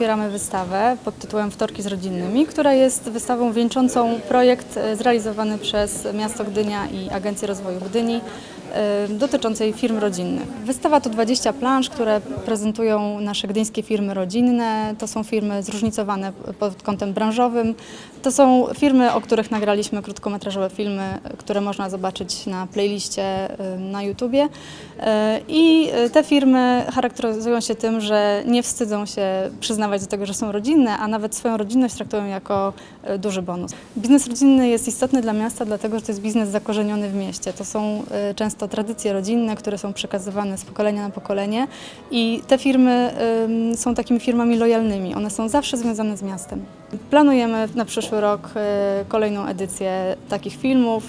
otwieramy wystawę pod tytułem Wtorki z rodzinnymi, która jest wystawą wieńczącą projekt e, zrealizowany przez miasto Gdynia i Agencję Rozwoju Gdyni e, dotyczącej firm rodzinnych. Wystawa to 20 plansz, które prezentują nasze gdyńskie firmy rodzinne. To są firmy zróżnicowane pod kątem branżowym. To są firmy, o których nagraliśmy krótkometrażowe filmy, które można zobaczyć na playliście y, na YouTubie. I te firmy charakteryzują się tym, że nie wstydzą się przyznawać do tego, że są rodzinne, a nawet swoją rodzinność traktują jako y, duży bonus. Biznes rodzinny jest istotny dla miasta, dlatego że to jest biznes zakorzeniony w mieście. To są y, często tradycje rodzinne, które są przekazywane z pokolenia na pokolenie i te firmy są takimi firmami lojalnymi. One są zawsze związane z miastem. Planujemy na przyszły rok y, kolejną edycję takich filmów.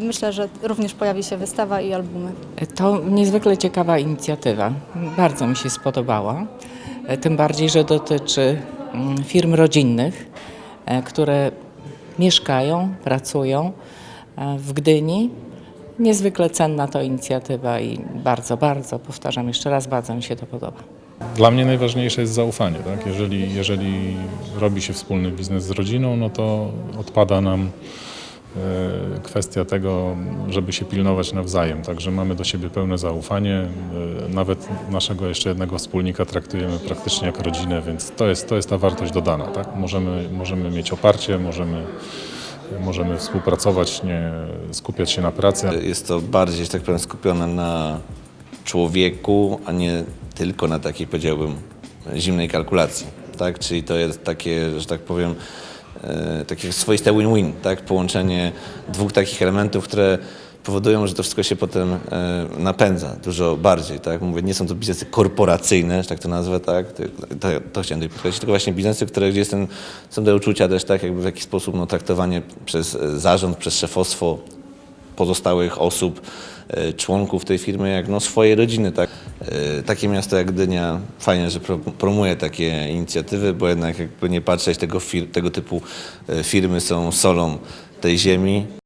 Myślę, że również pojawi się wystawa i albumy. To niezwykle ciekawa inicjatywa. Bardzo mi się spodobała. E, Tym bardziej, że dotyczy mm, firm rodzinnych, e, które mieszkają, pracują e, w Gdyni. Niezwykle cenna to inicjatywa i bardzo, bardzo, powtarzam jeszcze raz, bardzo mi się to podoba. Dla mnie najważniejsze jest zaufanie. Tak? Jeżeli, jeżeli robi się wspólny biznes z rodziną, no to odpada nam kwestia tego, żeby się pilnować nawzajem. Także mamy do siebie pełne zaufanie. E, Nawet naszego jeszcze jednego wspólnika traktujemy praktycznie jak rodzinę, więc to jest, to jest ta wartość dodana. Tak? Możemy, możemy mieć oparcie, możemy, możemy współpracować, nie skupiać się na pracy. Jest to bardziej, że tak powiem, skupione na człowieku, a nie tylko na takiej, powiedziałbym, zimnej kalkulacji. Tak? Czyli to jest takie, że tak powiem, e, takie swoiste win-win, tak? Połączenie dwóch takich elementów, które powodują, że to wszystko się potem e, napędza dużo bardziej, tak? Mówię, nie są to biznesy korporacyjne, że tak to nazwę, tak? To, to, chciałem tutaj podkreślić, tylko właśnie biznesy, które gdzie jest ten, są te uczucia też, tak? Jakby w jakiś sposób no, traktowanie przez e, zarząd, przez szefostwo pozostałych osób, e, członków tej firmy, jak no, swojej rodziny. Tak? E, Takie miasto jak Gdynia fajnie, że pro, promuje takie inicjatywy, bo jednak jakby nie patrzeć, tego, tego typu e, firmy są solą tej ziemi.